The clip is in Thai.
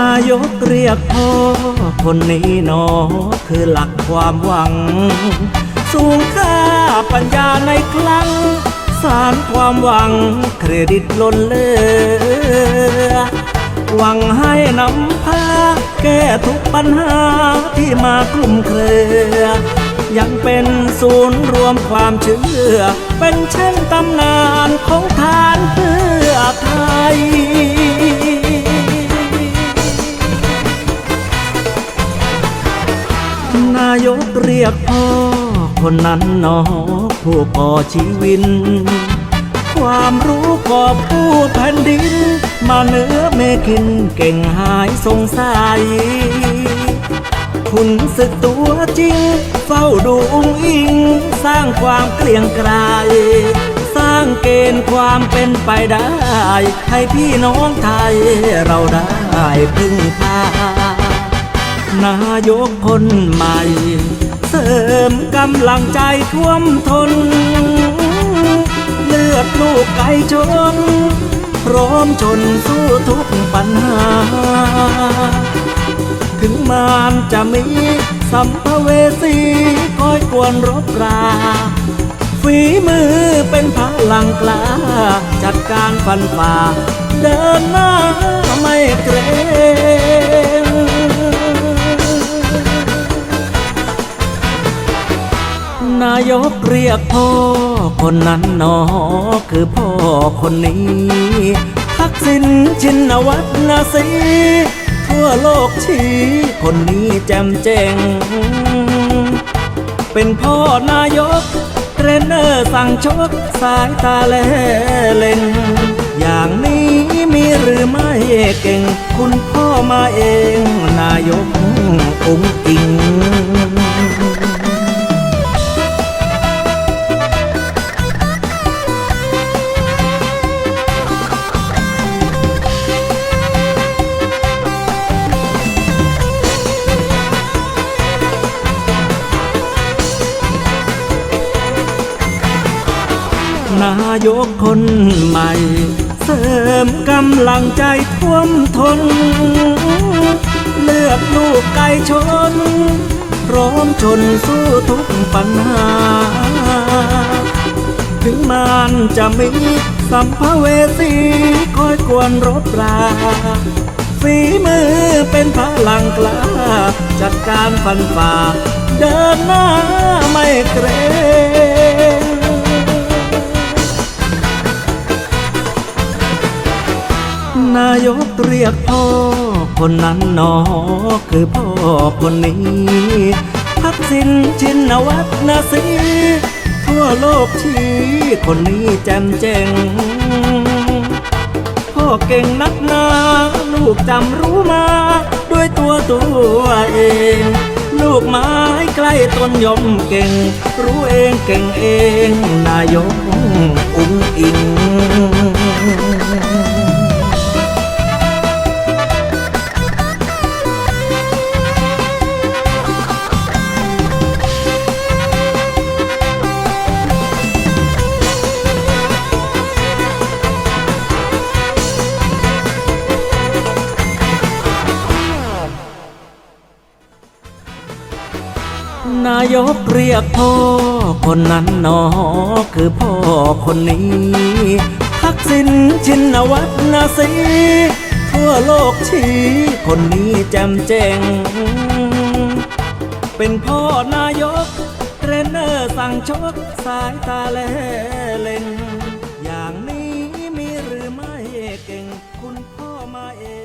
นายกเรียกพ่อ คนนี้หนอคือหลักความหวัง สูงค่าปัญญาในครั้งสารความหวังเครดิตล้นเลือ หวังให้นำพาแก้ทุกปัญหาที่มากลุ่มเครือ ยังเป็นศูนย์รวมความเชื่อ เป็นเช่นตำนานของทานเพื่อไทยายกเรียกพ่อ คนนั้นนอผู้ก่อชีวิน ความรู้ก่อผู้แผ่นดิน มาเนื้อเมขินเก่งหายสงสัยคุณศึกตัวจริง เฝ้าดูอุ้งอิง สร้างความเกลียงไกรสร้างเกณฑ์ความเป็นไปได้ ให้พี่น้องไทยเราได้พึ่งพา นายกคนใหม่ เสริมกำลังใจท่วมทน เลือดลูกไก่ชน พร้อมชนสู้ทุกปัญหา ถึงมานจะมีสัมภเวสีคอยกวนรบราฝีมือเป็นพลังกล้า จัดการฟันฝ่า เดินหน้าไม่เกรง นายกเรียกพ่อ คนนั้นหนอคือพ่อคนนี้ทักษิณชินวัฒนาสีทั่วโลกชี้คนนี้แจ่มแจ้งเป็นพ่อนายกเทรนเนอร์สั่งชกสายตาแลเล็งอย่างนี้มีหรือไม่เก่ง คุณพ่อมาเอง นายกองค์อิง นายกคนใหม่ เสริมกำลังใจท่วมทน เลือดลูกไก่ชน พร้อมชนสู้ทุกปัญหา ถึงมานจะมีสัมภเวสีคอยกวนรบราฝีมือเป็นพลังกล้า จัดการฟันฝ่า เดินหน้าไม่เกรง ยกเรียกพ่อ คนนั้นหนอ คือพ่อคนนี้ทักษิณชินวัฒนาสีทั่วโลกชี้คนนี้แจ่มแจ้งพ่อเก่งนักหนาลูกจำรู้มา ด้วยตัวตัวเอง ลูกไม้ใกล้ต้นยมเก่ง รู้เองเก่งเอง นายกอุ้งอิง นายกเรียกพ่อ คนนั้นนอคือพ่อคนนี้ทักษิณชินวัตรนาสีทั่วโลกชี้คนนี้แจ่มแจ้งเป็นพ่อนายกเทรนเนอร์สั่งชกสายตาแลเล่นอย่างนี้มีหรือไม่เก่ง คุณพ่อมาเอง